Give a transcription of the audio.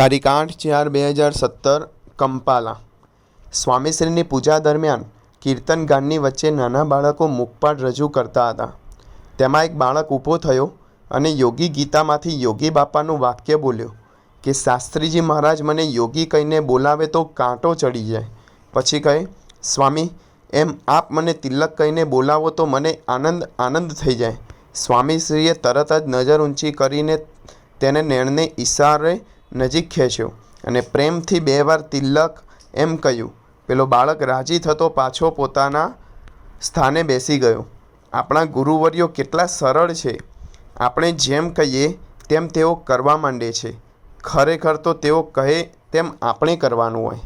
તારીખ આઠ ચાર બે હજાર સત્તર, કંપાલા. સ્વામીશ્રીની પૂજા દરમિયાન કીર્તન ગાનની વચ્ચે નાના બાળકો મુખપાઠ રજૂ કરતા હતા. તેમાં એક બાળક ઊભો થયો અને યોગી ગીતામાંથી યોગી બાપાનું વાક્ય બોલ્યો કે, શાસ્ત્રીજી મહારાજ મને યોગી કહીને બોલાવે તો કાંટો ચડી જાય. પછી કહે, સ્વામી, એમ આપ મને તિલક કહીને બોલાવો તો મને આનંદ આનંદ થઈ જાય. સ્વામીશ્રીએ તરત જ નજર ઊંચી કરીને તેને નેણને ઈશારે નજીક ખેંચ્યો અને પ્રેમથી બે વાર તિલક એમ કહ્યું, પેલો બાળક રાજી થતો પાછો પોતાના સ્થાને બેસી ગયો. આપણા ગુરુવર્યો કેટલા સરળ છે. આપણે જેમ કહીએ તેમ તેઓ કરવા માંડે છે. ખરેખર તો તેઓ કહે તેમ આપણે કરવાનું હોય.